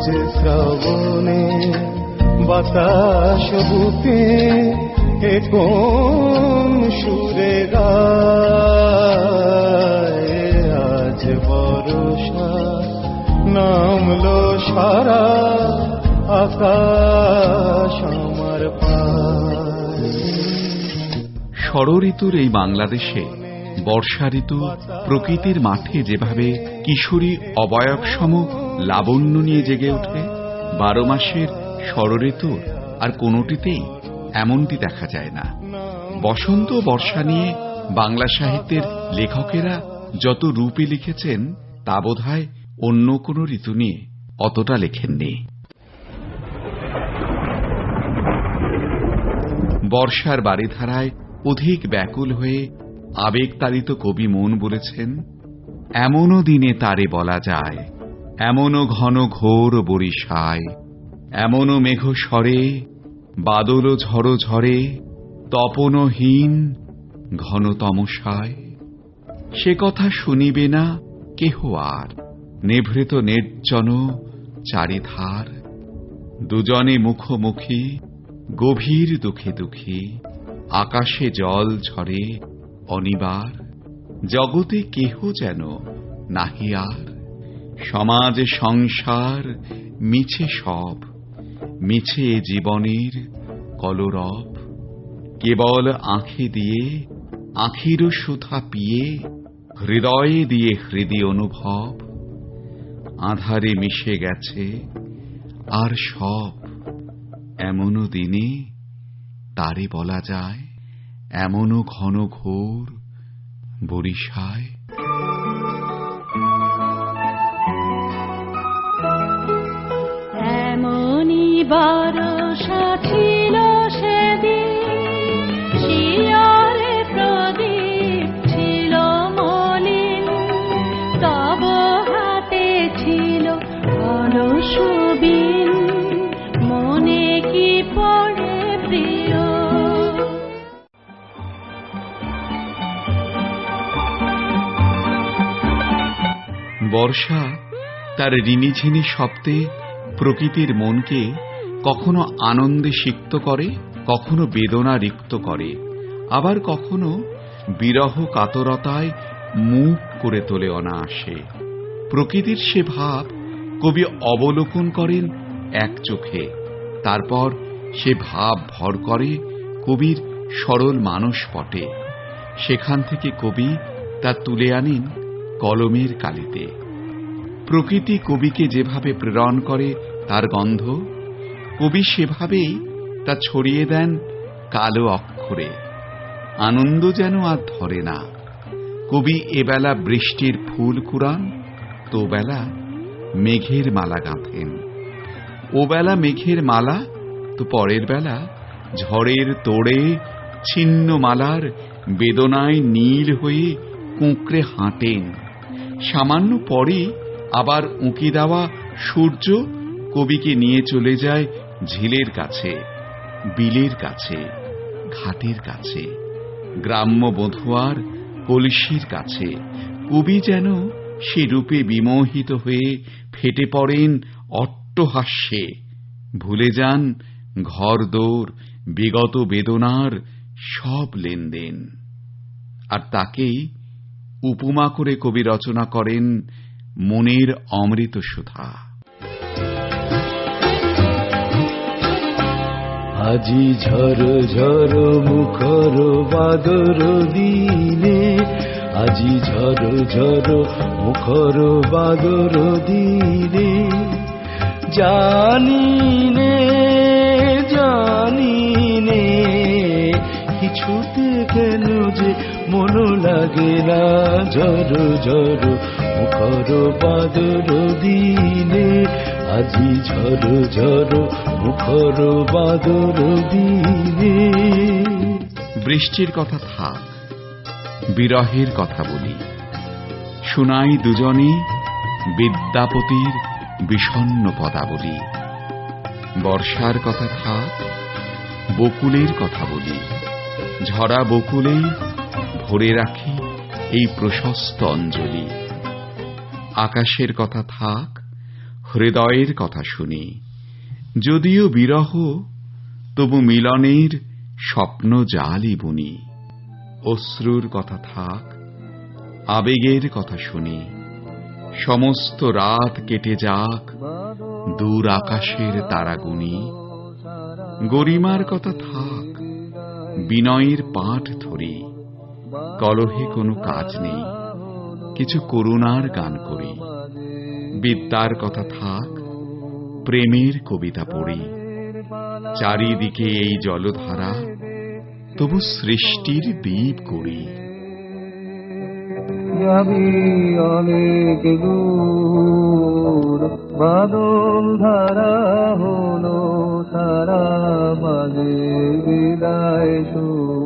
আজ শ্রাবণে বাতাস বুকে এ কোন সুরে আজ বর্ষা নামলো সারা আকাশ আমার পায়। ষড়ঋতুর এই বাংলাদেশে বর্ষা ঋতু প্রকৃতির মাঠে যেভাবে কিশোরী অবয়বসম লাবণ্য নিয়ে জেগে ওঠে, বারো মাসের ষড়ঋতুর আর কোনোটিতেই এমনটি দেখা যায় না। বসন্ত বর্ষা নিয়ে বাংলা সাহিত্যের লেখকেরা যত রূপে লিখেছেন, তা বোধহয় অন্য কোনো ঋতু নিয়ে অতটা লেখেননি। বর্ষার বাড়িধারায় অধিক ব্যাকুল হয়ে আবেগতাড়িত কবি মন বলেছেন, এমনও দিনে তারে বলা যায়, এমনও ঘন ঘোর বরিশায়, এমনও মেঘ স্বরে বাদল ঝড়ো ঝরে তপনহীন ঘন তমসায় সে কথা শুনিবে না কেহ আর, নিভৃত নির্জন চারিধার। দুজনে মুখোমুখি, গভীর দুঃখে দুঃখী, আকাশে জল ঝরে অনিবার, জগতে কেহ যেন নাহি আর। সমাজ সংসার মিছে সব, মিছে জীবনের কলরব। কেবল আঁখে দিয়ে আখিরও সুধা পিয়ে, হৃদয়ে দিয়ে হৃদয় অনুভব। আধারে মিশে গেছে আর সব, এমনও দিনে তারে বলা যায় এমনও ঘন ঘোর বরিশায়? এমনই বরষা বর্ষা তার রিনিঝিনি শব্দে প্রকৃতির মনকে কখনো আনন্দে সিক্ত করে, কখনো বেদনা রিক্ত করে, আবার কখনো বিরহ কাতরতায় মুখ করে তোলে অনায়াসে। প্রকৃতির সে ভাব কবি অবলোকন করেন এক চোখে, তারপর সে ভাব ভর করে কবির সরল মানস পটে। সেখান থেকে কবি তা তুলে আনেন কলমের কালিতে। প্রকৃতি কবিকে যেভাবে প্রেরণ করে, তার গন্ধ, কবি সেভাবেই তা ছড়িয়ে দেন কালো অক্ষরে। আনন্দ যেন আর ধরে না। কবি এবেলা বৃষ্টির ফুল কুড়ান তো বেলা মেঘের মালা গাঁথেন। ও বেলা মেঘের মালা, তো পরের বেলা ঝড়ের তোড়ে ছিন্ন মালার বেদনায় নীল হয়ে কুঁকড়ে হাঁটেন। সামান্য পরে আবার উঁকি দেওয়া সূর্য কবিকে নিয়ে চলে যায় ঝিলের কাছে, বিলের কাছে, ঘাটের কাছে, গ্রাম্য বধুয়ার কলসির কাছে। কবি যেন সে রূপে বিমোহিত হয়ে ফেটে পড়েন অট্টহাস্যে। ভুলে যান ঘর দোর বিগত বেদনার সব লেনদেন। আর তাকেই উপমা করে কবি রচনা করেন মনের অমৃত সুধা। আজি ঝড় ঝড় মুখর বাদর দিনে, আজি ঝড় ঝড় মুখর বাদর দিনে জানি নে জানি নে কিছুতে কেন যে মন লাগে না ঝড় ঝড় মুখর বাদর দিনে। আজি ঝড় ঝড় মুখর বাদর দিনে। বৃষ্টির কথা থাক, বিরহের কথা বলি। শুনাই দুজনে বিদ্যাপতির বিষণ্ন পদাবলী। বর্ষার কথা থাক, বকুলের কথা বলি। ঝরা বকুলেই ভরে রাখি এই প্রশস্ত অঞ্জলি। আকাশের কথা থাক, হৃদয়ের কথা শুনি। যদিও বিরহ, তবু মিলনের স্বপ্ন জালি বুনি। অশ্রুর কথা থাক, আবেগের কথা শুনি। সমস্ত রাত কেটে যাক, দূর আকাশের তারাগুনি। গরিমার কথা থাক, বিনয়ের পাঠ ধরি। কলহে কোনো কাজ নেই। কিছু করুণার গান করি। বিদ্যার কথা থাক, প্রেমের কবিতা পড়ি। চারিদিকে এই জলধারা, তবু সৃষ্টির দ্বীপ করি। অনেক দূর, বাদল ধারা হলো সারা বাজে বিদায় সুর।